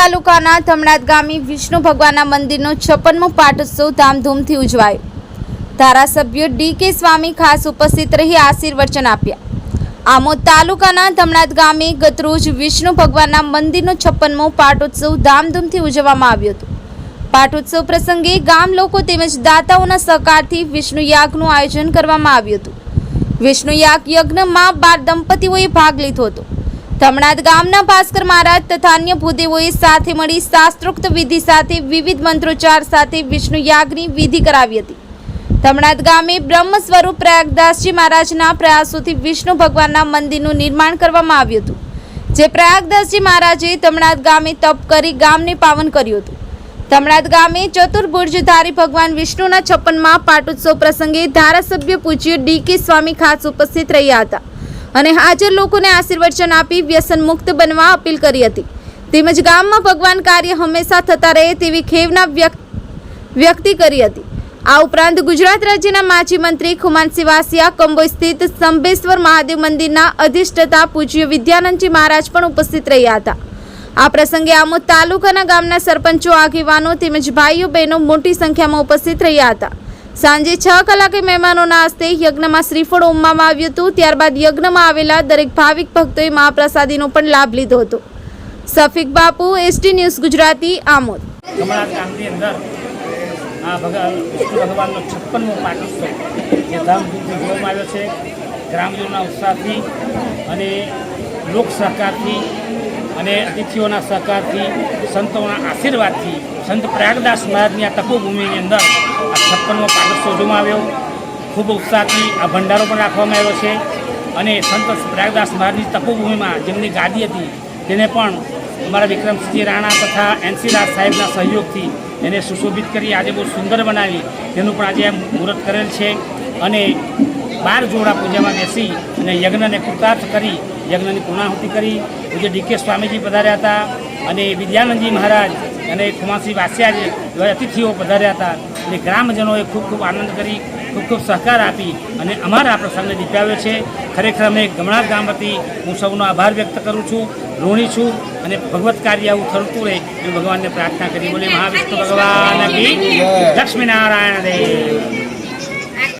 તાલુકાના થમણાદ ગામે વિષ્ણુ ભગવાનના મંદિરનો છપ્પનમો પાટોત્સવ ધામધૂમથી ઉજવાયો. ધારાસભ્ય ડી કે સ્વામી ખાસ ઉપસ્થિત રહી આશીર્વચન આપ્યા. આમોદ તાલુકાના થમણાદ ગામે ગતરોજ વિષ્ણુ ભગવાનના મંદિરનો છપ્પનમો પાટોત્સવ ધામધૂમથી ઉજવવામાં આવ્યો હતો. પાટોત્સવ પ્રસંગે ગામ લોકો તેમજ દાતાઓના સહકારથી વિષ્ણુ યાગનું આયોજન કરવામાં આવ્યું હતું. વિષ્ણુ યાગ યજ્ઞમાં બાર દંપતીઓએ ભાગ લીધો હતો. ધમણાદ ગામના ભાસ્કર મહારાજ તથા અન્ય ભૂદેવોએ સાથે મળી શાસ્ત્રોક્ત વિધિ સાથે વિવિધ મંત્રોચ્ચાર સાથે વિષ્ણુ યાગની વિધિ કરાવી હતી. ધમણાદ ગામે બ્રહ્મ સ્વરૂપ પ્રયાગદાસજી મહારાજના પ્રયાસોથી વિષ્ણુ ભગવાનના મંદિરનું નિર્માણ કરવામાં આવ્યું હતું. જે પ્રયાગદાસજી મહારાજે ધમણાદ ગામે તપ કરી ગામને પાવન કર્યું હતું. ધમણાદ ગામે ચતુર્ભુજધારી ભગવાન વિષ્ણુના છપ્પનમાં પાટોત્સવ પ્રસંગે ધારાસભ્ય પૂજ્ય ડી કે સ્વામી ખાસ ઉપસ્થિત રહ્યા હતા. અને હાજર લોકોને આશીર્વચન આપી વ્યસન મુક્ત બનવા અપીલ કરી હતી. તેમજ ગામમાં ભગવાન કાર્ય હંમેશા થતા રહે તેવી ખેવના વ્યક્ત કરી હતી. આ ઉપરાંત ગુજરાત રાજ્યના માજી મંત્રી ખુમાનસિંહ વાસિયા કંબોઈ સ્થિત સંભેશ્વર મહાદેવ મંદિરના અધિષ્ઠતા પૂજ્ય વિદ્યાનંદજી મહારાજ પણ ઉપસ્થિત રહ્યા હતા. આ પ્રસંગે આમોદ તાલુકાના ગામના સરપંચો, આગેવાનો તેમજ ભાઈઓ બહેનો મોટી સંખ્યામાં ઉપસ્થિત રહ્યા હતા. સાંજે છ કલાકે મહેમાનોના હસ્તે યજ્ઞમાં શ્રીફળ ઉમવામાં આવ્યું હતું. ત્યારબાદ યજ્ઞમાં આવેલા દરેક ભાવિક ભક્તોએ મહાપ્રસાદીનો પણ લાભ લીધો હતો. Shafiq Bapu, ST news Gujarati, Amod. ગ્રામજનોના ઉત્સાહથી અને લોક સહકારથી અને અતિથિઓના સહકારથી, સંતોના આશીર્વાદથી, સંત પ્રયાગદાસ મહારાજની આ તપોભૂમિની અંદર આ છપ્પનમો પાટોત્સવ શોધવામાં આવ્યો. ખૂબ ઉત્સાહથી આ ભંડારો પણ રાખવામાં આવ્યો છે. અને સંત પ્રયાગદાસ મહારાજની તપોભૂમિમાં જેમની ગાદી હતી, તેને પણ અમારા વિક્રમસિંહજી રાણા તથા એનસી રાજ સાહેબના સહયોગથી એને સુશોભિત કરી, આજે બહુ સુંદર બનાવી. તેનું પણ આજે મુહૂર્ત કરેલ છે. અને બાર જોડા પૂજામાં બેસી અને યજ્ઞને કૃતાર્થ કરી યજ્ઞની પૂર્ણાહુતિ કરી, પૂજ્ય ડીકે સ્વામીજી પધાર્યા હતા અને વિદ્યાનંદજી મહારાજ અને ખુમાસી વાસ્યાજી એવા અતિથિઓ પધાર્યા હતા. અને ગ્રામજનોએ ખૂબ ખૂબ આનંદ કરી, ખૂબ ખૂબ સહકાર આપી અને અમારા આ પ્રસંગને દીપાવ્યો છે. ખરેખર અમે ગમણા ગામ વતી હું સૌનો આભાર વ્યક્ત કરું છું, ઋણી છું અને ભગવત કાર્ય આવું થતું રહે એ ભગવાનને પ્રાર્થના કરી. બોલે, મહાવિષ્ણુ ભગવાન લક્ષ્મીનારાયણ દેવ.